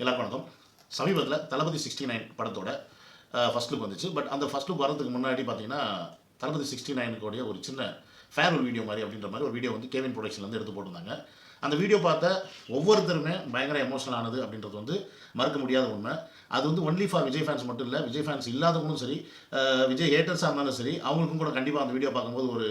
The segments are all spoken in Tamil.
எல்லாருக்கும் வணக்கம். சமீபத்தில் தளபதி சிக்ஸ்டி நைன் படத்தோட ஃபஸ்ட் லுக் வந்துச்சு. பட் அந்த ஃபஸ்ட் லுக் வரதுக்கு முன்னாடி பார்த்தீங்கன்னா தளபதி சிக்ஸ்டி நைனுக்குடைய ஒரு சின்ன ஃபேர்வெல் வீடியோ மாதிரி அப்படின்ற மாதிரி ஒரு வீடியோ வந்து கேவின் ப்ரொடக்ஷன்லேருந்து எடுத்து போட்டிருந்தாங்க. அந்த வீடியோ பார்த்த ஒவ்வொருத்தருமே பயங்கர எமோஷனல் ஆனது அப்படின்றது வந்து மறக்க முடியாத உண்மை. அது வந்து ஒன்லி ஃபார் விஜய் ஃபேன்ஸ் மட்டும் இல்லை விஜய் ஃபேன்ஸ் இல்லாதவங்களும் சரி விஜய் ஹேட்டர்ஸாக இருந்தாலும் சரி அவங்களுக்கும் கூட கண்டிப்பாக அந்த வீடியோ பார்க்கும்போது ஒரு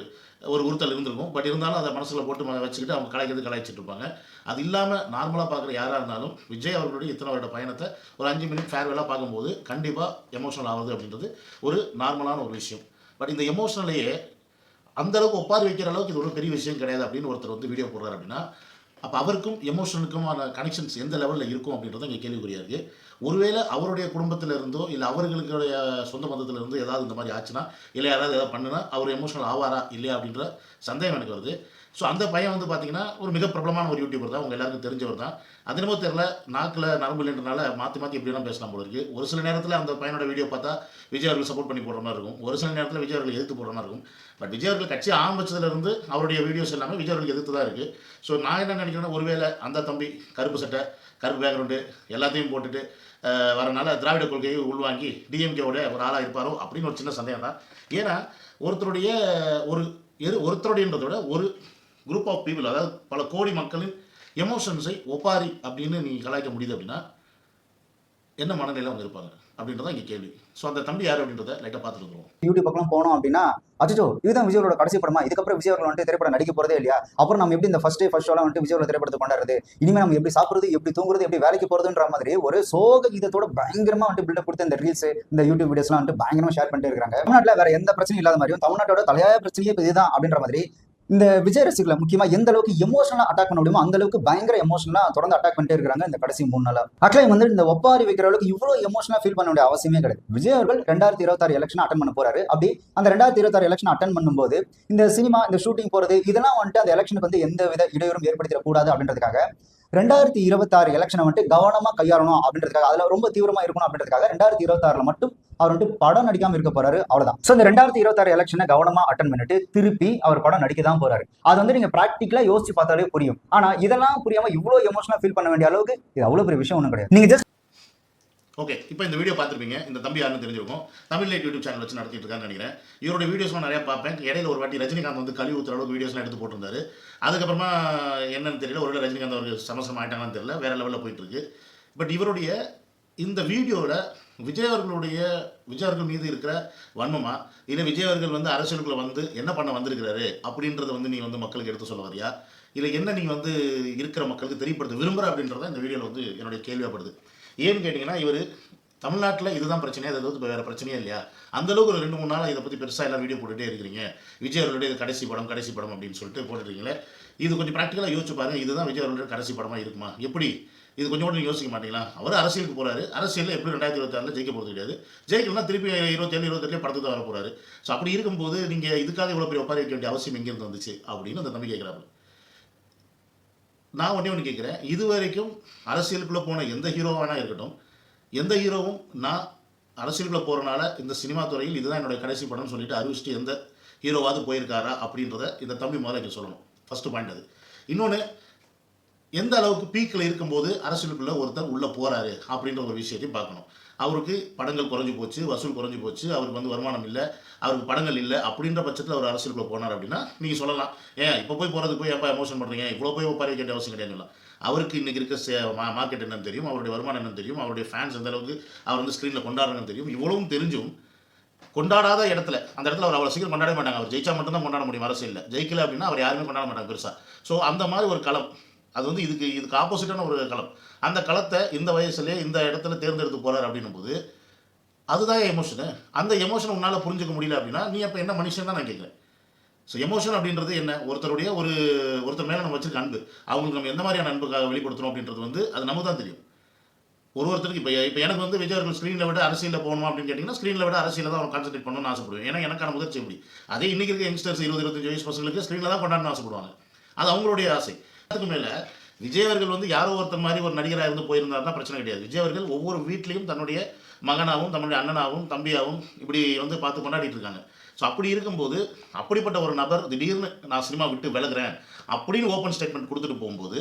ஒரு உறுத்தல் இருந்திருக்கும். பட் இருந்தாலும் அதை மனசில் போட்டு வச்சுக்கிட்டு அவங்க கலாய்க்கிறது கலாய்ச்சிட்டு இருப்பாங்க. அது இல்லாமல் நார்மலாக பார்க்குற யாராக இருந்தாலும் விஜய் அவர்களுடைய இத்தனை வருட பயணத்தை ஒரு அஞ்சு மினிட் ஃபேர்வெலாக பார்க்கும்போது கண்டிப்பாக எமோஷனல் ஆகுது அப்படின்றது ஒரு நார்மலான ஒரு விஷயம். பட் இந்த எமோஷனலையே அந்தளவுக்கு ஒப்பாரி வைக்கிற அளவுக்கு இது ஒரு பெரிய விஷயம் கிடையாது அப்படின்னு ஒருத்தர் வந்து வீடியோ போடுறாரு அப்படின்னா அப்போ அவருக்கும் எமோஷனுக்குமான கனெக்ஷன்ஸ் எந்த லெவலில் இருக்கும் அப்படின்றது இங்கே கேள்விக்குறியாக இருக்குது ஒருவேளை அவருடைய குடும்பத்தில் இருந்தோ இல்லை அவர்களுடைய சொந்த பந்தத்துல இருந்தோ ஏதாவது இந்த மாதிரி ஆச்சுன்னா இல்லை யாராவது ஏதாவது பண்ணுனா அவர் எமோஷனல் ஆவாரா இல்லையா அப்படின்ற சந்தேகம் எனக்கு வருது. ஸோ அந்த பையன் வந்து பார்த்தீங்கன்னா ஒரு மிக பிரபலமான ஒரு யூடியூபர் தான். உங்கள் எல்லாருக்கும் தெரிஞ்சவர் தான். அது என்னமோ தெரில நாக்கில் நரம்பு இல்லைன்றனால மாற்றி மாற்றி எப்படிலாம் பேசலாம் போல இருக்குது ஒரு சில நேரத்தில் அந்த பையனோட வீடியோ பார்த்தா விஜய் அவர்கள் சப்போர்ட் பண்ணி போடுற மாதிரி இருக்கும். ஒரு சில நேரத்தில் விஜய் அவர்கள் எதிர்த்து போடுற மாதிரி இருக்கும். பட் விஜய் அவர்கள் கட்சி ஆரம்பிச்சதுலேருந்து அவருடைய வீடியோஸ் எல்லாமே விஜய் அவர்கள் எதிர்த்து தான் இருக்குது ஸோ நான் என்ன நினைக்கிறேன்னா ஒருவேளை அந்த தம்பி கருப்பு சட்டை கருப்பு பேக்ரவுண்டு எல்லாத்தையும் போட்டுட்டு வரனால திராவிட கொள்கையை உள்வாங்கி டிஎம்கேவோட ஒரு ஆளாக இருப்பாரோ அப்படின்னு ஒரு சின்ன சந்தேகம் தான். ஏன்னா ஒருத்தருடைய ஒரு எது ஒருத்தருடையன்றதோட ஒரு குரூப் ஆஃப் பீப்புள் அதாவது பல கோடி மக்களின் எமோஷன்ஸை ஒப்பாரி அப்படின்னு நீங்கள் கலாய்க்க முடியுது அப்படின்னா என்ன மனநிலையில் அவங்க இருப்பாங்க அப்படின்றதான் இங்கே கேள்வி. ஸோ அந்த தம்பி யார் அப்படின்றத லைட்டாக பார்த்துட்டு வந்துருவோம். யூடியூப் பக்கம் போனோம் அப்படின்னா அச்சோ இதுதான் விஜயோட கடைசி படமா? இதுக்கப்புறம் விஜய் அவர்கள் வந்துட்டு திரைப்படம் நடிக்க போறதே இல்லையா? அப்புறம் நம்ம எப்படி இந்த ஃபர்ஸ்ட் டே ஃபர்ஸ்ட் ஷோலாம் வந்துட்டு விஜயோட திரைப்படத்தை கொண்டாடுறது? இனிமே நம்ம எப்படி சாப்பிடுறது? எப்படி தூங்குறது? எப்படி வேலைக்கு போறதுன்ற மாதிரி ஒரு சோக இதத்தோட பயங்கரமா வந்துட்டு பில்டப் கொடுத்து இந்த ரீல்ஸ் இந்த யூடியூப் வீடியோஸ்லாம் வந்துட்டு பயங்கரமா ஷேர் பண்ணிட்டு இருக்காங்க தமிழ்நாட்டில் வேற எந்த பிரச்சனையும் இல்லாத மாதிரியும் தமிழ்நாட்டோட தலையாய பிரச்சனையே இதுதான் அப்படின்ற மாதிரி இந்த விஜய் ரசிகர்களை முக்கியமா எந்த அளவுக்கு எமோஷனலா அட்டாக் பண்ண முடியுமோ அந்த அளவுக்கு பயங்கர எமோஷனலா தொடர்ந்து அட்டாக் பண்ணிட்டே இருக்காங்க இந்த கடைசி மூணு நாளா. அட்லை வந்து இந்த ஒப்பாரி வைக்கிற அளவுக்கு இவ்வளவு எமோஷனா ஃபீல் பண்ண வேண்டிய அவசியமே கிடையாது. விஜய் அவர்கள் ரெண்டாயிரத்தி இருபத்தாறு எலெக்ஷன் அட்டன் பண்ண போறாரு. அப்படி அந்த ரெண்டாயிரத்தி இருபத்தாறு எலெக்ஷன் அட்டன் பண்ணும்போது இந்த சினிமா இந்த ஷூட்டிங் போறது இதெல்லாம் வந்துட்டு அந்த எலெக்ஷனுக்கு வந்து எந்த வித இடையூறும் ஏற்படுத்திடக்கூடாது அப்படின்றதுக்காக ரெண்டாயிரத்தி இருபத்தாறு எலெக்ஷனை வந்துட்டு கவனமா கையாளணும் அப்படின்றதுக்காக அதுல ரொம்ப தீவிரமா இருக்கணும் அப்படின்றதுக்காக ரெண்டாயிரத்தி இருபத்தாறுல மட்டும் அவர் வந்துட்டு படம் நடிக்காம இருக்க போறாரு அவ்வளவுதான். சோ இந்த ரெண்டாயிரத்தி இருபத்தாறு எலெக்ஷனை கவனமா அட்டன் பண்ணிட்டு திருப்பி அவர் படம் நடிக்க தான் போறாரு. அது வந்து நீங்க பிராக்டிக்கலா யோசிச்சு பார்த்தாலே புரியும். ஆனா இதெல்லாம் புரியாம இவ்வளவு எமோஷனலா ஃபீல் பண்ண வேண்டிய அளவுக்கு இது அவ்வளவு பெரிய விஷயம் ஒன்றும் கிடையாது. நீங்க ஜஸ்ட் ஓகே இப்போ இந்த வீடியோ பார்த்துருப்பீங்க. இந்த தம்பி யாருன்னு தெரிஞ்சிருக்கும். தமிழ் லைட் யூடியூப் சேனல் வச்சு நடத்திட்டு இருக்கான்னு நினைக்கிறேன். இவரோட வீடியோஸ்லாம் நிறையா பார்ப்பேன். இடையில ஒரு வாட்டி ரஜினிகாந்த் வந்து கழிவு ஊற்றுற அளவுக்கு வீடியோஸ்லாம் எடுத்து போட்டிருந்தாரு. அதுக்கப்புறமா என்னன்னு தெரியல ஒரு ரஜினிகாந்த் அவருக்கு சமசம் ஆயிட்டாங்கன்னு தெரியல வேற லெவலில் போயிட்டு இருக்கு பட் இவருடைய இந்த வீடியோவில் விஜய் அவர்களுடைய விஜய் அவர்கள் மீது இருக்கிற வன்மமா? இல்லை விஜய் அவர்கள் வந்து அரசியலுக்குள்ள வந்து என்ன பண்ண வந்திருக்கிறாரு? அப்படின்றத வந்து நீ வந்து மக்களுக்கு எடுத்து சொல்ல வரியா? இல்லை என்ன நீ வந்து இருக்கிற மக்களுக்கு தெரியப்படுத்த விரும்புகிற அப்படின்றத இந்த வீடியோவில் வந்து என்னுடைய கேள்வியாகப்படுது ஏன்னு கேட்டிங்கன்னா இவர் தமிழ்நாட்டில் இதுதான் பிரச்சனையா அது வந்து வேறு பிரச்சனையே இல்லையா? அந்த அளவுக்கு ஒரு ரெண்டு மூணு நாள் இதை பற்றி பெருசாக எல்லாம் வீடியோ போட்டுகிட்டே இருக்கிறீங்க. விஜய் அவர்களுடைய இது கடைசி படம் கடைசி படம் அப்படின்னு சொல்லிட்டு போட்டுருக்கீங்களே இது கொஞ்சம் ப்ராக்டிக்கலாக யோசிச்சு பாருங்கள் இதுதான் விஜய் அவர்களுடைய கடைசி படமாக இருக்குமா? எப்படி? இது கொஞ்சம் கூட யோசிக்க மாட்டீங்களா? அவர் அரசியலுக்கு போகிறாரு அரசியலில் எப்படி ரெண்டாயிரத்தி இருபத்தாறில் ஜெயிக்க போகிறது கிடையாது ஜெயிக்கலாம் திருப்பி இருபத்தேழு இருபத்தெட்டுலேயே படத்துக்கு தான் வர போகிறாரு ஸோ அப்படி இருக்கும்போது நீங்கள் இதுக்காக இவ்வளோ பெரிய ஒப்பாரி வைக்க வேண்டிய அவசியம் எங்கேருந்து வந்துச்சு? அப்படின்னு அந்த தம்பி கேட்குறாரு நான் ஒன்றே ஒன்று கேட்குறேன் இது வரைக்கும் அரசியலுக்குள்ளே போன எந்த ஹீரோவானா இருக்கட்டும் எந்த ஹீரோவும் நான் அரசியலுக்குள்ளே போகிறனால இந்த சினிமா துறையில் இதுதான் என்னுடைய கடைசி படம்னு சொல்லிட்டு அறிவிச்சுட்டு எந்த ஹீரோவாவது போயிருக்காரா அப்படின்றத இந்த தம்பி முதல்ல எனக்கு சொல்லணும். ஃபஸ்ட்டு பாயிண்ட் அது. இன்னொன்று எந்த அளவுக்கு பீக்கில் இருக்கும்போது அரசியலுக்குள்ளே ஒருத்தர் உள்ளே போகிறாரு அப்படின்ற ஒரு விஷயத்தையும் பார்க்கணும். அவருக்கு படங்கள் குறைஞ்சி போச்சு வசூல் குறைஞ்சி போச்சு அவருக்கு வந்து வருமானம் இல்லை அவருக்கு படங்கள் இல்லை அப்படின்ற பட்சத்தில் அவர் அரசியலுக்குள்ளே போனார் அப்படின்னா நீங்கள் சொல்லலாம். ஏன் இப்போ போய் போகிறதுக்கு போய் எப்போ எமோஷன் பண்ணுறீங்க இவ்வளோ போய் ஒப்பாரி வைக்க வேண்டிய அவசியம் கிடையாது அவருக்கு இன்றைக்கி இருக்க சே மா- மார்க்கெட் என்னன்னு தெரியும் அவருடைய வருமானம் என்னன்னு தெரியும் அவருடைய ஃபேன்ஸ் எந்த அளவுக்கு அவர் வந்து ஸ்க்ரீனில் கொண்டாடுறன்னு தெரியும். இவ்வளவும் தெரிஞ்சும் கொண்டாடாத இடத்துல அந்த இடத்துல அவர் அவ்வளோ சீக்கிரம் கொண்டாட மாட்டாங்க. அவர் ஜெயிச்சா மட்டும்தான் கொண்டாட முடியும் அரசியலில். ஜெயிக்கல அப்படின்னா அவர் யாருமே கொண்டாட மாட்டாங்க பெருசாக ஸோ அந்த மாதிரி ஒரு களம். அது வந்து இதுக்கு இதுக்கு ஆப்போசிட்டான ஒரு களம். அந்த களத்தை இந்த வயசுலேயே இந்த இடத்துல தேர்ந்தெடுத்து போகிறார் அப்படின்னும் போது அதுதான் எமோஷனு அந்த எமோஷன் உன்னால் புரிஞ்சுக்க முடியல அப்படின்னா நீ அப்போ என்ன மனுஷன் தான் நான் கேட்குறேன் ஸோ எமோஷன் அப்படின்றது என்ன? ஒருத்தருடைய ஒரு ஒருத்தர் மேலே நம்ம வச்சிருக்க அன்பு. அவங்களுக்கு நம்ம எந்த மாதிரியான அன்புக்காக வெளிப்படுத்தணும் அப்படின்றது வந்து அது நமக்கு தான் தெரியும். ஒரு ஒருத்தருக்கு இப்போ இப்போ எனக்கு வந்து விஜய் அவர்கள் ஸ்க்ரீனில் விட அரசியலில் போகணும் அப்படின்னு கேட்டிங்கன்னா ஸ்க்ரீனில் விட அரசியலில் தான் அவன் கான்சென்ட்ரேட் பண்ணணும்னு ஆசைப்படுவேன். ஏன்னா எனக்கான முதிர்ச்சி எப்படி? அதே இன்றைக்கி இருக்க யங்ஸ்டர்ஸ் இருபது இருபத்தஞ்சு வயசு பசங்களுக்கு ஸ்க்ரீனில் தான் கொண்டாடணும்னு ஆசைப்படுவாங்க. அது அவங்களுடைய ஆசை. அதுக்கு மேலே விஜய் அவர்கள் வந்து யாரோ ஒருத்தர் மாதிரி ஒரு நடிகராக இருந்து போயிருந்தாருன்னா தான் பிரச்சனை கிடையாது. விஜய் அவர்கள் ஒவ்வொரு வீட்லேயும் தன்னுடைய மகனாகவும் தன்னுடைய அண்ணனாகவும் தம்பியாகவும் இப்படி வந்து பார்த்து கொண்டாடிட்டு இருக்காங்க. ஸோ அப்படி இருக்கும்போது அப்படிப்பட்ட ஒரு நபர் திடீர்னு நான் சினிமா விட்டு விலகுறேன் அப்படின்னு ஓப்பன் ஸ்டேட்மெண்ட் கொடுத்துட்டு போகும்போது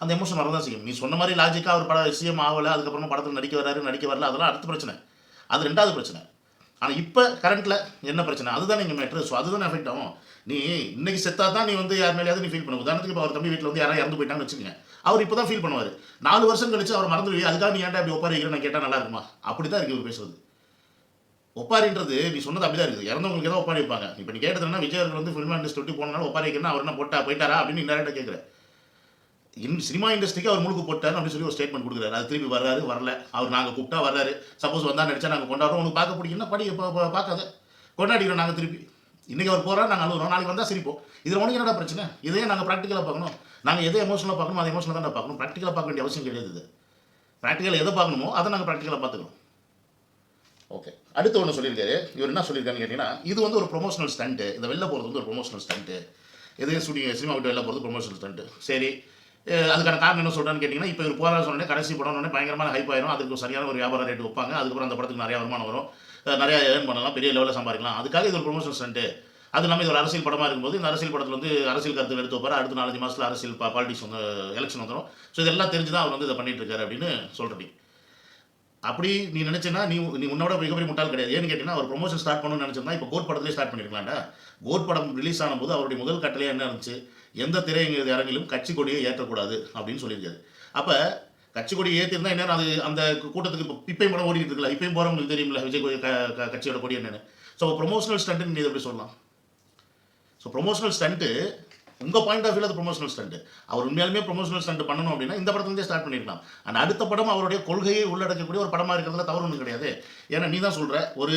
அந்த எமோஷன் வரதான் செய்யும். நீ சொன்ன மாதிரி லாஜிக்காக ஒரு பட சிஎம் ஆகலை அதுக்கப்புறமா படத்தில் நடிக்க வராரு நடிக்க வரல அதெல்லாம் அடுத்த பிரச்சனை. அது ரெண்டாவது பிரச்சனை. ஆனால் இப்போ கரண்ட்டில் என்ன பிரச்சனை? அதுதான் நீங்கள் மேட்ரு ஸோ அதுதான் எஃபெக்ட் ஆகும். நீ இன்னைக்கு செத்தா தான் நீ வந்து யார் மேலேயாவது நீ ஃபீல் பண்ண உதாரணத்துக்கு இப்போ அவர் தம்பி வீட்டில் வந்து யாராவது இறந்து போயிட்டான்னு வச்சுக்கோங்க. அவர் இப்போ தான் ஃபீல் பண்ணுவார். நாலு வருஷம் கழிச்சு அவர் போய் அதுக்காக நீ ஏன்டா அப்படி ஒப்பாரி நான் கேட்டால் நல்லா இருக்குமா? அப்படி தான் இருக்கு இவர் பேசுறது. ஒப்பாரின்றது நீ சொன்னது அப்படிதான் இருக்குது. இறந்தவங்களுக்கு தான் ஒப்பாரி வைப்பாங்க. இப்போ நீ கேட்டதுன்னா விஜய் வந்து ஃபில்ம் இண்டஸ்ட்ரி விட்டு போனாலும் ஒப்பாரிக்கிறேன்னா அவர் என்ன போட்டா போயிட்டாரா அப்படின்னு இன்டெரக்டாக கேட்குறேன். இன் சினிமா இண்டஸ்ட்ரிக்கு அவர் முழுக்க போட்டார் அப்படின்னு சொல்லி ஒரு ஸ்டேட்மெண்ட் கொடுக்குறாரு. அது திருப்பி வர்றாரு வரல. அவர் நாங்கள் கூப்பிட்டா வர்றாரு. சப்போஸ் வந்தால் நடிச்சா நாங்கள் கொண்டாடுறோம். உனக்கு பார்க்க பிடிக்குன்னா படி இப்போ பார்க்காத. கொண்டாடிக்கிறோம் நாங்கள் திருப்பி. இன்றைக்கி அவர் போகிறா நாங்கள் அழுகிறோம். நாளைக்கு வந்தால் சிரிப்போம். இதில் உனக்கு என்னடா பிரச்சனை? இதையே நாங்கள் ப்ராக்டிக்கலாக பார்க்கணும். நாங்கள் எதை எமோஷனலாக பார்க்கணும் அதை எமோஷனல் தான் பார்க்கணும். ப்ராக்டிக்கலாக பார்க்க வேண்டிய அவசியம் கிடையாது இது. ப்ராக்டிக்கலாக எதை பார்க்கணுமோ அதை நாங்கள் ப்ராக்டிக்கலாக பார்த்துக்கணும். ஓகே அடுத்து ஒன்று சொல்லியிருக்காரு. இவர் என்ன சொல்லியிருக்காருன்னு கேட்டிங்கன்னா இது வந்து ஒரு ப்ரொமோஷனல் ஸ்டண்ட்டு இந்த வெளில போகிறது வந்து ஒரு ப்ரொமோஷனல் ஸ்டண்ட்டு எது ஷூட்டிங் சினிமா விட்டு வெளில போகிறது ப்ரொமோஷனல் ஸ்டண்ட்டு சரி. அதுக்கான காரணம் என்ன சொல்கிறேன்னு கேட்டிங்கன்னா இப்போ இவர் போராட சொன்னே கடைசி படம் உடனே பயங்கரமான ஹைப் ஆயிரும். அதுக்கு சரியான ஒரு வியாபார ரேட் வைப்பாங்க. அதுக்கப்புறம் அந்த படத்துக்கு நிறையா வருமானம் வரும். நிறையா ஏர்ன் பண்ணலாம். பெரிய லெவலில் சம்பாதிக்கலாம். அதுக்காக இது ஒரு ப்ரொமோஷன் ஸ்டண்ட்டு அது இல்லாமல் இது ஒரு அரசியல் படமாக இருக்கும்போது இந்த அரசியல் படத்தில் வந்து அரசியல் கருத்து எடுத்து வைப்பார். அடுத்த நாலஞ்சு மாதத்தில் அரசியல் பாலிடிக்ஸ் வந்து எலெக்ஷன் வந்துடும் ஸோ இதெல்லாம் தெரிஞ்சு தான் அவர் வந்து இதை பண்ணிட்டு இருக்காரு அப்படின்னு சொல்கிறேன் அப்படி நீ நினைச்சேன்னா நீ நீ உன்னோட மிகப்பெரிய முட்டால் கிடையாது. ஏன்னு கேட்டிங்கன்னா அவர் ப்ரொமோஷன் ஸ்டார்ட் பண்ணணும்னு நினச்சிருந்தா இப்போ கோட் படத்துலேயே ஸ்டார்ட் பண்ணிருக்கலாம்டா கோட் படம் ரிலீஸ் ஆனபோது அவருடைய முதல் கட்டளையா என்ன இருந்துச்சு? எந்த திரையங்க அரங்கிலும் கட்சி கொடியை ஏற்றக்கூடாது அப்படின்னு சொல்லியிருக்காரு. அப்போ கட்சி கொடியை ஏற்றிருந்தா என்ன அது அந்த கூட்டத்துக்கு இப்போ இப்பையும் படம் ஓடிட்டு இருக்குல்ல இப்பையும் போகிறவங்களுக்கு தெரியுமில்ல விஜய் கொடி- க- கட்சியோட கொடி என்னென்னு. ஸோ ப்ரொமோஷனல் ஸ்டண்ட்டுன்னு நீ எப்படி சொல்லலாம்? ஸோ ப்ரொமோஷனல் ஸ்டண்ட்டு உங்கள் பாயிண்ட் ஆஃப் வியூவில் அது ப்ரொமோஷனல் ஸ்டண்ட் அவர் உண்மையாலுமே ப்ரொமோஷனல் ஸ்டண்ட் பண்ணணும் அப்படின்னா இந்த படத்துலேருந்தே ஸ்டார்ட் பண்ணிருக்கலாம் ஆனால் அடுத்த படம் அவருடைய கொள்கையை உள்ளடக்கக்கூடிய ஒரு படமாக இருக்கிறதுல தவறு ஒன்றும் கிடையாது. ஏன்னா நீ தான் சொல்கிற ஒரு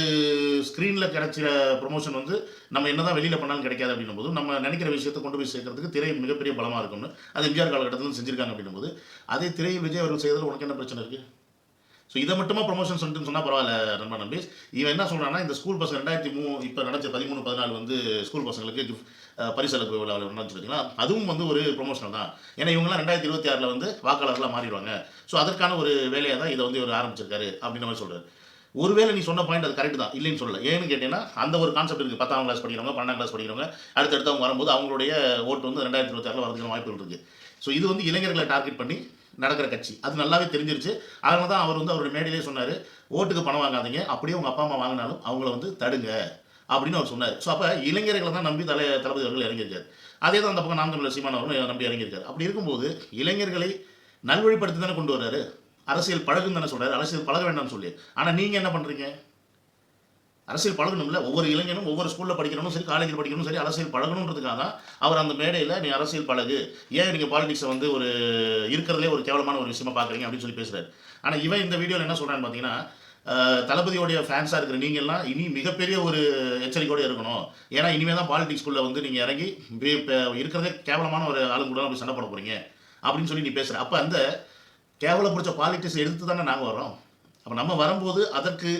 ஸ்க்ரீனில் கிடைச்சிற ப்ரொமோஷன் வந்து நம்ம என்ன தான் வெளியில் பண்ணாலும் கிடைக்காது அப்படின்னும் போது நம்ம நினைக்கிற விஷயத்தை கொண்டு போய் சேர்க்கறதுக்கு திரை மிகப்பெரிய பலமாக இருக்கும்னு அது எம்ஜிஆர் காலகட்டத்தில் செஞ்சிருக்காங்க அப்படின்னும் போது அதே திரையில் விஜய் அவர்கள் செய்ததில் உனக்கு என்ன பிரச்சனை இருக்குது ஸோ இதை மட்டுமா ப்ரொமோஷன் சொல்லிட்டு சொன்னால் பரவாயில்ல நண்பா நம்பி இவன் என்ன சொல்கிறான்னா இந்த ஸ்கூல் பசங்க ரெண்டாயிரத்தி மூணு இப்போ நடந்த பதிமூணு பதினாலு வந்து ஸ்கூல் பசங்களுக்கு கிஃப்ட் அஹ், விழாவில் நடந்துச்சு பார்த்தீங்களா அதுவும் வந்து ஒரு ப்ரொமோஷனல் தான். ஏன்னா இவங்கலாம் ரெண்டாயிரத்தி இருபத்தி ஆறில் வந்து வாக்காளர்களாக மாறிடுவாங்க. ஸோ அதற்கான ஒரு வேலையாக தான் இதை வந்து இவர் ஆரம்பிச்சிருக்காரு அப்படின்ற மாதிரி சொல்கிறார் ஒருவேளை நீ சொன்ன பாயிண்ட் அது கரெக்ட் தான். இல்லைன்னு சொல்லல. ஏன்னு கேட்டீங்கன்னா அந்த ஒரு கான்செப்ட் இருக்குது பத்தாம் கிளாஸ் படிக்கிறவங்க பன்னெண்டாம் கிளாஸ் படிக்கிறவங்க அடுத்தடுத்து அவங்க வரும்போது அவங்களுடைய ஓட்டு வந்து ரெண்டாயிரத்தி இருபத்தி ஆறில் வரதுக்கான வாய்ப்புகள் இருக்குது ஸோ இது வந்து இளைஞர்களை டார்கெட் பண்ணி நடக்கிற கட்சி. அது நல்லாவே தெரிஞ்சிருச்சு. அதனால தான் அவர் வந்து அவருடைய மேடையிலே சொன்னார் ஓட்டுக்கு பணம் வாங்காதீங்க. அப்படியே உங்கள் அப்பா அம்மா வாங்கினாலும் அவங்கள வந்து தடுங்க. அப்படின்னு அவர் சொன்னார். ஸோ அப்போ இளைஞர்களை தான் நம்பி தலை தளபதி அவர்கள் இறங்கியிருக்காரு. அதே தான் அந்த பக்கம் நாம் தமிழர் சீமான் அவர்களும் நம்பி இறங்கியிருக்காரு. அப்படி இருக்கும்போது இளைஞர்களை நல்வழிப்படுத்தி தானே கொண்டு வர்றாரு? அரசியல் பழகுன்னு தானே சொல்கிறார் அரசியல் பழக வேண்டாம்னு சொல்லி. ஆனால் நீங்கள் என்ன பண்ணுறீங்க அரசியல் பழகணும்ல. ஒவ்வொரு இளைஞனும் ஒவ்வொரு ஸ்கூலில் படிக்கணும் சரி காலேஜில் படிக்கணும் சரி அரசியல் பழகணுன்றதுக்காக தான் அவர் அந்த மேடையில் நீ அரசியல் பழகு. ஏன் நீங்கள் பாலிடிக்ஸை வந்து ஒரு இருக்கிறதுலே ஒரு கேவலமான ஒரு விஷயமா பார்க்குறீங்க? அப்படின்னு சொல்லி பேசுகிறார் ஆனால் இவன் இந்த வீடியோவில் என்ன சொல்கிறான்னு பார்த்தீங்கன்னா தளபதியோடைய ஃபேன்ஸாக இருக்கிற நீங்கள்லாம் இனி மிகப்பெரிய ஒரு எச்சரிக்கையோடு இருக்கணும். ஏன்னா இனிமேல் தான் பாலிடிக்ஸ்குள்ளே வந்து நீங்கள் இறங்கி இருக்கிறதே கேவலமான ஒரு ஆளுங்க கூட போய் சண்டை போட போகிறீங்க அப்படின்னு சொல்லி நீ பேசுகிற அப்போ அந்த கேவலம் பிடிச்ச பாலிடிக்ஸ் எடுத்து தானே நாங்கள் வரோம் அப்போ நம்ம வரும்போது அதற்கு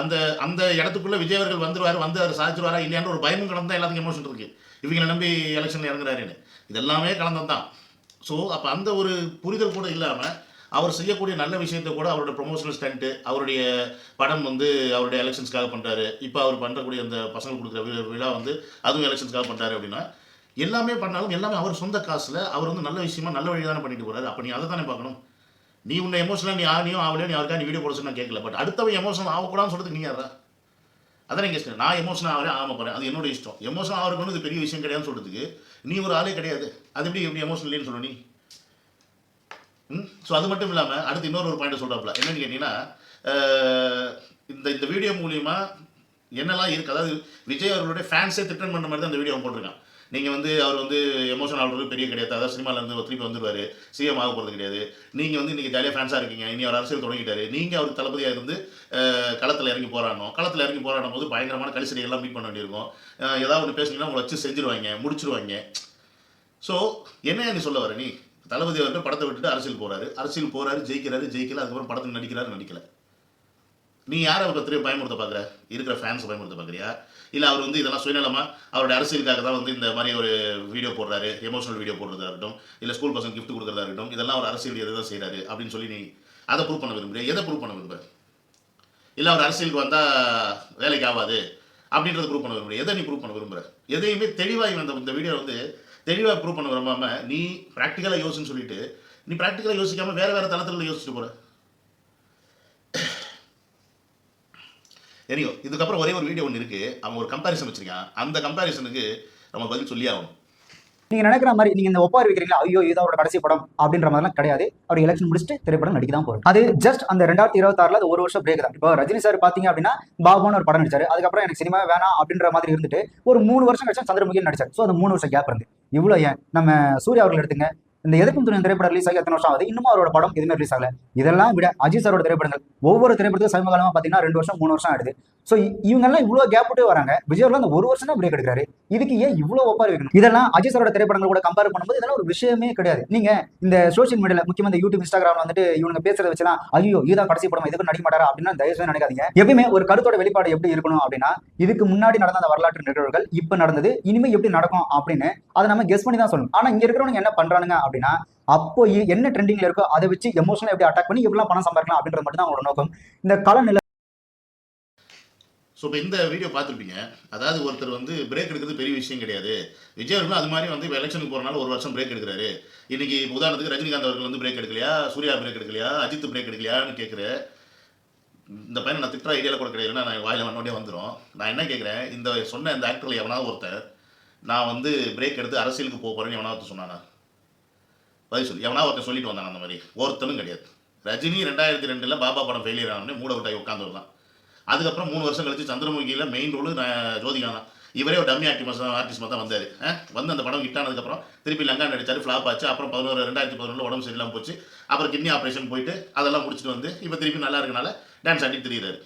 அந்த அந்த இடத்துக்குள்ள விஜய் அவர்கள் வந்துருவாரு வந்து அவர் சாதிச்சிருவாரா இல்லையான்ற ஒரு பயமும் கலந்து தான் எல்லாத்துக்கும் எமோஷன் இருக்குது இவங்களை நம்பி எலெக்ஷனில் இறங்குறாருன்னு. இதெல்லாமே கலந்தது தான் ஸோ அப்போ அந்த ஒரு புரிதல் கூட இல்லாமல் அவர் செய்யக்கூடிய நல்ல விஷயத்தை கூட அவரோட ப்ரொமோஷனல் ஸ்டண்ட்டு அவருடைய படம் வந்து அவருடைய எலெக்ஷன்ஸ்க்காக பண்ணுறாரு இப்போ அவர் பண்ணுறக்கூடிய அந்த பசங்களுக்கு கொடுக்குற வி- விழா வந்து அதுவும் எலெக்ஷன்ஸ்க்காக பண்ணுறாரு அப்படின்னா எல்லாமே பண்ணாலும் எல்லாமே அவர் சொந்த காசில் அவர் வந்து நல்ல விஷயமா நல்ல வழி தானே பண்ணிட்டு போறாரு. அப்போ நீ அதை தானே பார்க்கணும். நீ உன்னை எமோஷனல் நீ ஆனியும் ஆகலையோ நீ யாருக்கா நீ வீடியோ போட நான் கேட்கல. பட் அடுத்தவன் எமோஷனல் ஆகக்கூடாதுன்னு சொல்றதுக்கு நீ யாரா அதான் நீங்கள் நான் எமோஷனல் ஆகிறேன் ஆமாம் போகிறேன் அது என்னோட இஷ்டம். எமோஷனல் ஆகிறதுக்கு இது பெரிய விஷயம் கிடையாதுன்னு சொல்றதுக்கு நீ ஒரு ஆளே கிடையாது. அது எப்படி எப்படி எமோஷனல் இல்லைன்னு சொல்ல நீ? ஸோ அது மட்டும் இல்லாமல் அடுத்து இன்னொரு ஒரு பாயிண்ட் சொல்கிறாப்புல என்னன்னு கேட்டிங்கன்னா இந்த இந்த வீடியோ மூலியமாக என்னெல்லாம் இருக்குது அதாவது விஜய் அவர்களுடைய ஃபேன்ஸே திட்டம் பண்ணுற மாதிரி தான் இந்த வீடியோ போட்டிருக்கான். நீங்கள் வந்து அவர் வந்து எமோஷனல் ஆகிறது பெரிய கிடையாது. அதாவது சினிமாலேருந்து திருப்பி வந்துருவார். சிஎம் ஆக போகிறது கிடையாது. நீங்கள் வந்து இன்றைக்கி ஜாலியாக ஃபேன்ஸாக இருக்கீங்க. இனி அவர் அரசியல் தொடங்கிட்டாரு. நீங்கள் அவர் தளபதியாக இருந்து களத்தில் இறங்கி போராடணும். களத்தில் இறங்கி போராடும் போது பயங்கரமான கலிசடிகள்லாம் மீட் பண்ண வேண்டியிருக்கும். ஏதாவது ஒன்று பேசுனீங்கன்னா உங்களை வச்சு செஞ்சிருவாங்க முடிச்சிருவாங்க. ஸோ என்ன நீ சொல்ல வர நீ? தளபதி அவர்கள் படத்தை விட்டுட்டு அரசியல் போறாரு. அரசியல் போறாரு ஜெயிக்கிறாரு ஜெயிக்கல அதுக்கப்புறம் படத்தில் நடிக்கிறாரு நடிக்கல. நீ யாரை அவர் பத்திரிகை பயமுறுத்த பார்க்குற இருக்கிற ஃபேன்ஸ் பயமுறுத்த பார்க்குறியா இல்லை அவர் வந்து இதெல்லாம் சுயநலமா அவருடைய அரசியலுக்காக தான் வந்து இந்த மாதிரி ஒரு வீடியோ போடுறாரு எமோஷனல் வீடியோ போடுறதா இருக்கட்டும் இல்லை ஸ்கூல் பசங்க கிஃப்ட் கொடுக்குறதா இருக்கட்டும் இதெல்லாம் அவர் அரசியல் எதை தான் செய்கிறாரு அப்படின்னு சொல்லி நீ அதை ப்ரூவ் பண்ண விரும்புறியா? எதை ப்ரூவ் பண்ண விரும்புற? இல்லை அவர் அரசியலுக்கு வந்தால் வேலைக்கு ஆகாது அப்படின்றத ப்ரூவ் பண்ண விரும்புற எதை நீ ப்ரூவ் பண்ண விரும்புற? எதையுமே தெளிவாக இந்த இந்த வீடியோ வந்து தெளிவாக ப்ரூவ் பண்ண விரும்பாமல் நீ ப்ராக்டிக்கலாக யோசின்னு சொல்லிட்டு நீ ப்ராக்டிக்கலாக யோசிக்காமல் வேறு வேறு தளத்தில் யோசிச்சுட்டு போகிற எனியோ இதுக்கப்புறம் ஒரே ஒரு வீடியோ ஒன்று இருக்குது அவன் ஒரு கம்பேரிசன் வச்சுருக்கான். அந்த கம்பேரிசனுக்கு நம்ம பதில் சொல்லி ஆகணும். நீங்க நினைக்கிற மாதிரி நீங்க இந்த ஒப்பாரி வைக்கிறீங்களா? ஐயோ இது அவரோட கடைசி படம் அப்படின்ற மாதிரிலாம் கிடையாது. அவர் எலெக்ஷன் முடிச்சுட்டு திரைப்படம் நடிக்க தான் போகும் அது ஜஸ்ட் அந்த ரெண்டாயிரத்தி இருபத்தாறுல அது ஒரு வருஷம் பிரேக் தான். இப்போ ரஜினி சார் பாத்தீங்க அப்படின்னா பாபுன்னு ஒரு படம் நடிச்சாரு. அதுக்கப்புறம் எனக்கு சினிமா வேணாம் அப்படின்ற மாதிரி இருந்துட்டு ஒரு மூணு வருஷம் கழிச்சு சந்திரமுகி நடிச்சார். ஸோ அந்த மூணு வருஷம் கேப் இருந்து இவ்வளவு ஏன்? நம்ம சூர்யா அவர்கள் எடுத்துங்க. இந்த எதிர்க்கும் துணை திரைப்படம் ரிலீஸ் ஆகி எத்தனை வருஷம் ஆகுது? இன்னும் அவரோட படம் எதுவுமே ரிலீஸ் ஆகல. இதெல்லாம் விட அஜித் சாரோட திரைப்படங்கள். ஒவ்வொரு திரைப்படத்துக்கும் சமீப காலமா பாத்தீங்கன்னா ரெண்டு வருஷம் மூணு வருஷம் ஆயிடுது. ஸோ இவங்க எல்லாம் இவ்வளவு கேப் விட்டு வராங்க. விஜய் அந்த ஒரு வருஷம் தான் பிரேக் எடுக்கிறாரு இதுக்கு ஏன் இவ்வளவு ஒப்பாரி வைக்கணும்? இதெல்லாம் அஜித் சாரோட திரைப்படங்கள் கூட கம்பேர் பண்ணும்போது இதெல்லாம் ஒரு விஷயமே கிடையாது. நீங்க இந்த சோஷியல் மீடியால முக்கியமா இந்த யூடியூப் இன்ஸ்டாகிராம் வந்துட்டு இவங்க பேசுறத வச்சுலாம் ஐயோ இதுதான் கடைசி படம் இதுக்கு நடிக்க மாட்டாரா அப்படின்னா தயவுசெய்து நினைக்காதீங்க. எப்பயுமே ஒரு கருத்தோட வெளிப்பாடு எப்படி இருக்கணும் அப்படின்னா இதுக்கு முன்னாடி நடந்த அந்த வரலாற்று நிகழ்வுகள் இப்ப நடந்தது இனிமே எப்படி நடக்கும் அப்படின்னு அதை நம்ம கெஸ் பண்ணி தான் சொல்லணும். ஆனா இங்க இருக்கிறவங்க என்ன பண்றானுங்க அப்படின்னா அப்போ என்ன ட்ரெண்டிங்ல இருக்கோ அதை வச்சு எமோஷனல் எப்படி அட்டாக் பண்ணி எப்படிலாம் பணம் சம்பாதிக்கலாம் அப்படின்றது மட்டும் தான் அவங்களோட நோக்கம். இந்த கல நில ஸோ இப்போ இந்த வீடியோ பார்த்துருப்பீங்க. அதாவது ஒருத்தர் வந்து பிரேக் எடுக்கிறது பெரிய விஷயம் கிடையாது. விஜய் அவர்களும் அது மாதிரி வந்து இப்போ எலெக்ஷனுக்கு போகிறனால ஒரு வருஷம் பிரேக் எடுக்கிறாரு. இன்னைக்கு உதாரணத்துக்கு ரஜினிகாந்த் அவர்கள் வந்து பிரேக் எடுக்கலையா? சூர்யா பிரேக் எடுக்கலையா? அஜித் பிரேக் எடுக்கலையான்னு கேட்குற இந்த பையனை நான் திட்டுற ஐடியாவில் கூட கிடையாதுன்னா நான் வாயில் வந்தோடனே வந்துடும் நான் என்ன கேட்குறேன் இந்த சொன்ன இந்த ஆக்டரில் எவனாவது ஒருத்தர் நான் வந்து பிரேக் எடுத்து அரசியலுக்கு போக போகிறேன்னு எவனாவது சொன்னானா? பதில் சொல்லி. எவனா ஒருத்தன் சொல்லிட்டு வந்தாங்க அந்த மாதிரி. ஒருத்தனும் கிடையாது. ரஜினி ரெண்டாயிரத்தி ரெண்டில் பாபா படம் ஃபெயிலியர் ஆனோடனே மூட விட்டாய் உட்காந்து தான் அதுக்கப்புறம் மூணு வருஷம் கழிச்சு சந்திரமுகியில் மெயின் ரோலு ஜோதிகா தான். இவரே ஒரு டம்மி ஆக்டிவ் ஆர்டிஸ்ட் தான் வந்தார். வந்து அந்த படம் ஹிட் ஆனதுக்கப்புறம் திருப்பி லங்கா நடித்தார் ஃப்ளாப் ஆச்சு. அப்புறம் பதினோரு ரெண்டாயிரத்தி பதினொன்று உடம்பு சரியில்லாமல் போச்சு. அப்புறம் கிட்னி ஆப்ரேஷன் போயிட்டு அதெல்லாம் முடிச்சுட்டு வந்து இப்போ திருப்பி நல்லா இருக்கனால டான்ஸ் ஆடி தெரியுறாரு.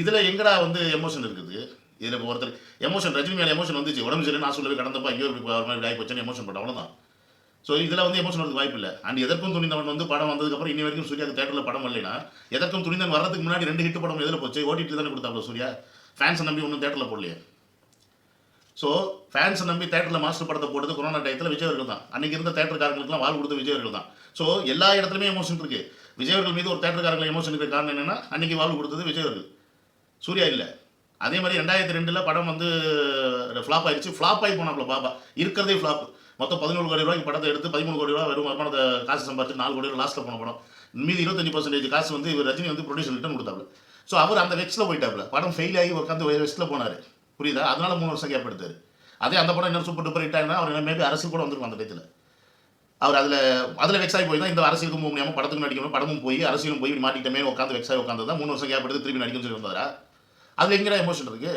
இதில் எங்கடா வந்து எமோஷன் இருக்குது? இதில் ஒருத்தர் எமோஷன் ரஜினி மேலே எமோஷன் வந்துச்சு. உடம்பு சரி நான் சொல்லவே கடந்தப்போ ஐயோ இப்படி ஒரு மாதிரி ஆகி போச்சுன்னு எமோஷன் பண்ண அவ்வளோதான் ஸோ இதில் வந்து எமோஷன் வரதுக்கு வாய்ப்பு இல்லை அண்ட் எதற்கும் துணிந்தவன் வந்து படம் வந்ததுக்கப்புறம் இனி வரைக்கும் சூர்யாவுக்கு தேட்டரில் படம் வரலைன்னா எதற்கும் துணிந்தவன் வரதுக்கு முன்னாடி ரெண்டு ஹிட் படம் எதில் போச்சு? ஓடிடி தானே கொடுத்தாப்ல சூர்யா. ஃபேன்ஸை நம்பி ஒன்றும் தேட்டரில் போடலையே. ஸோ ஃபேன்ஸை நம்பி தேட்டரில் மாஸ்டர் படத்தை போட்டது கொரோனா டயத்தில் விஜய் அவர்கள் தான். அன்றைக்கி இருந்த தேட்டருக்காரங்களுக்குலாம் வாழ் கொடுத்த விஜய் அவர்கள் தான். ஸோ எல்லா இடத்துலையுமே எமோஷன் இருக்குது விஜய் அவர்கள் மீது ஒரு தேட்டருக்காரங்களை எமோஷன் இருக்கிற காரணம் என்னென்னா அன்னைக்கு வாழ் கொடுத்தது விஜய் அவர்கள். சூர்யா இல்லை. அதே மாதிரி ரெண்டாயிரத்தி ரெண்டில் படம் வந்து ஃப்ளாப் ஆயிடுச்சு ஃப்ளாப் ஆகி போனாப்ல பாபா. இருக்கிறதே ஃப்ளாப் மொத்தம் பதினோரு கோடி ரூபாய்க்கு படத்தை எடுத்து பதிமூணு கோடி ரூபா வெறும் வருமானத்தை காசு சம்பாதிச்சு நாலு கோடி ரூபா லாஸ்ட்டில் போன படம். மீதி இருபத்தஞ்சு பர்சன்டேஜ் காசு வந்து இவர் ரஜினி வந்து ப்ரொடியூசர் ரிட்டர்ன் கொடுத்தாப்ல ஸோ அவர் அந்த வெக்ஸில் போயிட்டாப்ல படம் ஃபெயில் ஆகி உட்காந்து வெக்ஸில் போனார். புரியுதா? அதனால மூணு வருஷம் கேப் எடுத்தார். அதே அந்த படம் இன்னும் சூப்பர் டூப்பர் ஹிட் ஆகினா அவர் மேபி அரசு கூட வந்திருக்கும் அந்த டயத்தில் அவர் அதில் அதில் வெக்ஸாகி போய் தான் இந்த அரசியலுக்கு போக முடியாமல் படத்துக்கு நடிக்கணும் படமும் போய் அரசியலும் போய் இப்படி மாட்டிக்கிட்டமே உட்காந்து வெக்ஸாகி உட்காந்து தான் மூணு வருஷம் கேப் எடுத்து திருப்பி நடிக்கணும்னு சொல்லி வந்தாரா? அதில் எங்கடா எமோஷன் இருக்குது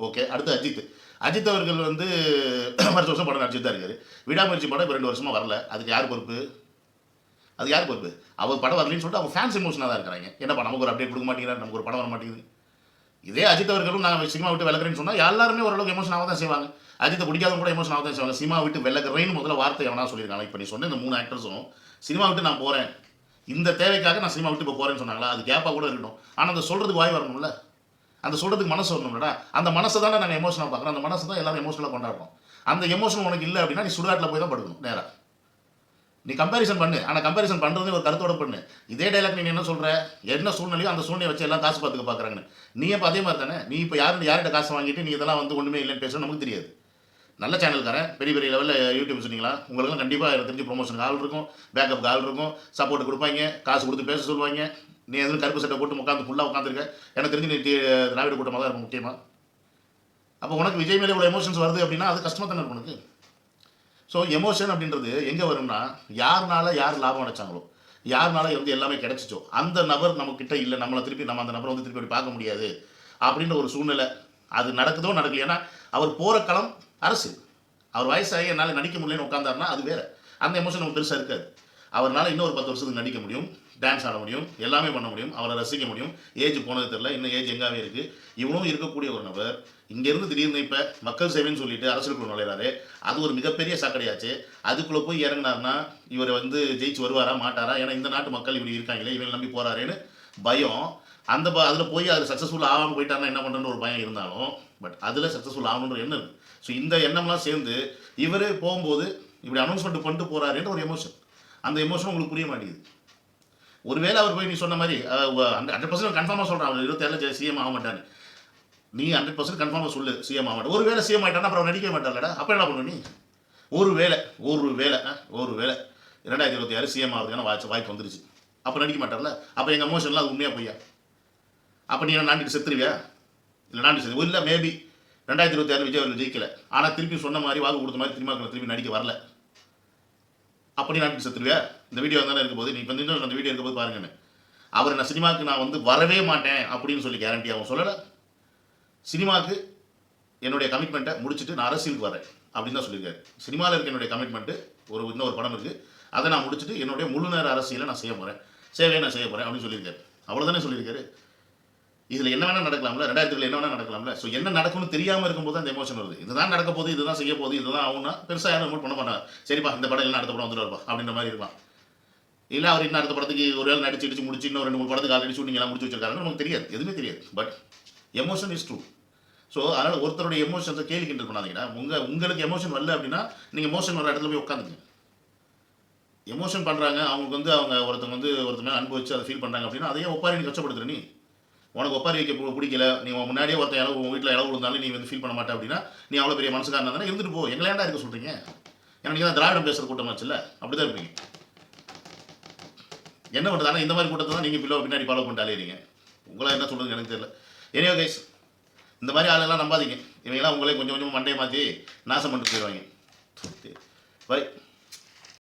ஓகே அடுத்து அஜித். அஜித் அவர்கள் வந்து வருஷ வருஷம் படம் நடிச்சுட்டு தான் இருக்காரு. விடாமுயற்சி படம் இப்போ ரெண்டு வருஷமாக வரல. அதுக்கு யார் பொறுப்பு? அது யார் பொறுப்பு? அவர் படம் வரலன்னு சொல்லிட்டு அவங்க ஃபேன்ஸ் இமோஷனாக தான் இருக்கிறாங்க. என்னப்பா நமக்கு ஒரு அப்டேட் கொடுக்க மாட்டேங்கிறார் நமக்கு ஒரு படம் வர மாட்டேங்குது? இதே அஜித் அவர்களும் நான் சினிமா விட்டு விளக்குறேன்னு சொன்னால் எல்லாருமே ஓரளவுக்கு எமோஷனாக தான் செய்வாங்க. அஜித்தை பிடிக்காதவங்க கூட எமோஷனாக தான் செய்வாங்க. சினிமா விட்டு விளக்குறேன்னு முதல்ல வார்த்தை எவனா சொல்லியிருக்காங்க இப்போ நீ சொன்ன இந்த மூணு ஆக்டர்ஸும் சினிமா விட்டு நான் போகிறேன் இந்த தேவைக்காக நான் சினிமா விட்டு இப்போ போகிறேன்னு சொன்னாங்களா? அது கேப்பாக கூட இருக்கட்டும். ஆனால் அந்த சொல்கிறதுக்கு வாய் வரணும்ல. அந்த சொல்கிறதுக்கு மனசு வரணும்டா அந்த மனசை தானே நாங்கள் எமோஷனாக பார்க்குறோம். அந்த மனசு தான் எல்லாரும் எமோஷனலாக கொண்டாடுறோம். அந்த எமோஷன் உனக்கு இல்லை அப்படின்னா நீ சுடுகாட்டில் போய் தான் படுக்கணும் நேராக நீ கம்பேரிசன் பண்ணு. ஆனால் கம்பேரிசன் பண்ணுறது ஒரு கருத்தோட பண்ணு. இதே டைலாக் நீ என்ன சொல்கிற என்ன சூழ்நிலையோ அந்த சூழ்நிலை வச்சு எல்லாம் காசு பார்த்துக்க பார்க்குறாங்கன்னு. நீ இப்போ அதே மாதிரி தானே? நீ இப்போ யாரு யார்கிட்ட காசு வாங்கிட்டு நீ இதெல்லாம் வந்து ஒன்றுமே இல்லைன்னு பேசணும் நமக்கு தெரியாது. நல்ல சேனல்காரன் பெரிய பெரிய லெவலில் யூடியூப் சொன்னீங்களா? உங்களுக்கும் கண்டிப்பாக எனக்கு தெரிஞ்சு ப்ரொமோஷனுக்கு ஆள் இருக்கும் பேக்கப் ஆள் இருக்கும் சப்போர்ட் கொடுப்பாங்க காசு கொடுத்து பேச சொல்லுவாங்க. நீ எதுவும் கருப்பு சட்டை போட்டு உட்காந்து ஃபுல்லாக உட்காந்துருக்க எனக்கு தெரிஞ்சு நீ திராவிட கூட்டமாக தான் இருக்கும் முக்கியமாக அப்போ உனக்கு விஜய் மேலே இவ்வளோ எமோஷன்ஸ் வருது அப்படின்னா அது கஷ்டமாக தானே இருக்கும் உனக்கு? ஸோ எமோஷன் அப்படின்றது எங்கே வரும்னா யாருனால யார் லாபம் அடைச்சாங்களோ யாருனால வந்து எல்லாமே கிடைச்சிச்சோ அந்த நபர் நம்ம கிட்ட இல்லை நம்மளை திருப்பி நம்ம அந்த நபரை வந்து திருப்பி அப்படி பார்க்க முடியாது அப்படின்ற ஒரு சூழ்நிலை அது நடக்குதோ நடக்கலையா. அவர் போகிற களம் அரசு. அவர் வயசாகி என்னால் நடிக்க முடியலன்னு உட்காந்தாருன்னா அது வேறு. அந்த எமோஷன் நமக்கு பெருசாக இருக்காது. அவரால் இன்னும் ஒரு பத்து வருஷத்துக்கு நடிக்க முடியும். டான்ஸ் ஆட முடியும் எல்லாமே பண்ண முடியும் அவரை ரசிக்க முடியும். ஏஜ் போனது தெரில இன்னும் ஏஜ் எங்காவே இருக்குது இவனும் இருக்கக்கூடிய ஒரு நபர். இங்கேருந்து திடீர்னு இப்போ மக்கள் சேவைன்னு சொல்லிட்டு அரசுக்குள்ள நுழையிறாரு. அது ஒரு மிகப்பெரிய சாக்கடையாச்சு. அதுக்குள்ளே போய் இறங்கினார்னா இவர் வந்து ஜெயிச்சு வருவாரா மாட்டாரா? ஏன்னா இந்த நாட்டு மக்கள் இப்படி இருக்காங்களே இவன் நம்பி போகிறாருன்னு பயம். அந்த ப அதில் போய் அது சக்ஸஸ்ஃபுல் ஆகாமல் போயிட்டாருன்னா என்ன பண்ணுறன்னு ஒரு பயம் இருந்தாலும் பட் அதில் சக்ஸஸ்ஃபுல் ஆகணுன்ற எண்ணம் இருக்குது ஸோ இந்த எண்ணம்லாம் சேர்ந்து இவர் போகும்போது இப்படி அனௌன்ஸ்மெண்ட் பண்ணிட்டு போறாருன்ற ஒரு எமோஷன் அந்த எமோஷன் உங்களுக்கு புரிய மாட்டேங்குது. ஒருவேளை அவர் போய் நீ சொன்ன மாதிரி ஹண்ட்ரட் பர்சன்ட் கன்ஃபார்மாக சொல்கிறான் அவர் இருபத்தேழு சிஎம் ஆக மாட்டான்னு நீ ஹண்ட்ரட் பர்சன்ட் கன்ஃபார்மாக சொல்லு சிஎம் ஆக மாட்டேன் ஒரு வேளை சிஎம் ஆகிட்டானா அப்புறம் நடிக்க மாட்டார்லடா அப்போ என்ன பண்ணுவ நீ? ஒரு வேலை ஒரு வேளை ஆ, ஒரு வேலை ரெண்டாயிரத்தி இருபத்தி ஆறு சிஎம் ஆகிறதுக்கான வாய்ப்பு வாய்ப்பு வந்துருச்சு. அப்போ நடிக்க மாட்டார்ல அப்போ எங்கள் எமோஷன்லாம் அது உண்மையாக பொய்யா? அப்போ நீ என்ன நாண்டிட்டு செத்துருவியா? இல்லை நாண்டிட்டு செத்து இல்லை மேபி ரெண்டாயிரத்தி இருபத்தி ஆறு விஜய் அவர் ஜெயிக்கல. ஆனால் திருப்பி சொன்ன மாதிரி வாக்கு கொடுத்த மாதிரி திரும்ப திருப்பி நடிக்க வரல. அப்படி நான் செத்துருவியா இந்த வீடியோ தானே இருக்கும் போது நீ இப்போ இன்னும் அந்த வீடியோ இருக்கும் போது பாருங்கன்னு. அவர் நான் சினிமாவுக்கு நான் வந்து வரவே மாட்டேன் அப்படின்னு சொல்லி கேரண்டி அவன் சொல்லலை. சினிமாவுக்கு என்னுடைய கமிட்மெண்ட்டை முடிச்சுட்டு நான் அரசியலுக்கு வரேன் அப்படின்னு தான் சொல்லியிருக்காரு. சினிமாவில் இருக்க என்னுடைய கமிட்மெண்ட்டு ஒரு இன்னொரு படம் இருக்குது அதை நான் முடிச்சுட்டு என்னுடைய முழு நேர அரசியலை நான் செய்ய போகிறேன் சேவையை நான் செய்ய போகிறேன் அப்படின்னு சொல்லியிருக்காரு. அவ்வளோதானே சொல்லியிருக்காரு? இதில் என்ன வேணால் நடக்கலாம்ல? ரெண்டாயிரத்துல என்ன வேணால் நடக்கலாம்ல? ஸோ என்ன நடக்கும்னு தெரியாமல் இருக்கும்போது அந்த எமோஷன் வருது. இதுதான் நடக்க போகுது இதுதான் செய்ய போகுது இதுதான் ஆகும்னா பெருசாக யாரும் நோட் பண்ண மாட்டாங்க. சரிப்பா இந்த படம் இல்லை அடுத்த படம் வந்துடுவார்ப்பா அப்படின்ற மாதிரி இருப்பான். இல்லை அவர் இன்னும் அடுத்த படத்துக்கு ஒரு வேலை நடிச்சு அடிச்சு முடிச்சு இன்னும் ரெண்டு மூணு படத்துக்கு ஆல்ரெடி ஷூட்டிங் எல்லாம் முடிச்சு வச்சிருக்காருன்னு நமக்கு தெரியாது. எதுவுமே தெரியாது. But emotion is true so அதனால் ஒருத்தருடைய எமோஷன்ஸை கேள்வி கிண்டல் பண்ணாதீங்கடா. உங்கள் உங்களுக்கு எமோஷன் வரல அப்படின்னா நீங்கள் எமோஷன் வர இடத்துல போய் உட்காந்துங்க எமோஷன் பண்ணுறாங்க அவங்களுக்கு வந்து அவங்க ஒருத்தவங்க வந்து ஒருத்தர் அனுபவிச்சு அதை ஃபீல் பண்ணுறாங்க அப்படின்னா அதையே ஒப்பாரி நீ கஷ்டப்படுத்துற நீ. உனக்கு ஒப்பாரி வைக்க பிடிக்கல நீ உன் முன்னாடியே ஒருத்தன் இளவு உங்கள் வீட்டில் இளவு விழுந்தாலும் நீ வந்து ஃபீல் பண்ண மாட்டே அப்படின்னா நீ அவ்வளோ பெரிய மனசுக்காரனா தானே இருந்துட்டு போ. எங்களை ஏன்டா இருக்க சொல்கிறீங்க ஏன்னா நீங்கள் தான் திராவிடம் பேசுகிற கூட்டமாச்சுல்ல அப்படி தான் இருப்பீங்க. என்ன பண்ணுறது ஆனால் இந்த மாதிரி கூட்டத்தை தான் நீங்கள் பிள்ளை பின்னாடி ஃபாலோ பண்ணிட்டு அலையிறீங்க. உங்களை என்ன சொல்கிறது எனக்கு தெரியல. எனியோ கைஸ் இந்த மாதிரி ஆளெல்லாம் நம்பாதீங்க. இவங்கெல்லாம் உங்களே கொஞ்சம் கொஞ்சம் மண்டையை மாற்றி நாசம் பண்ணிட்டு போயிடுவாங்க. பை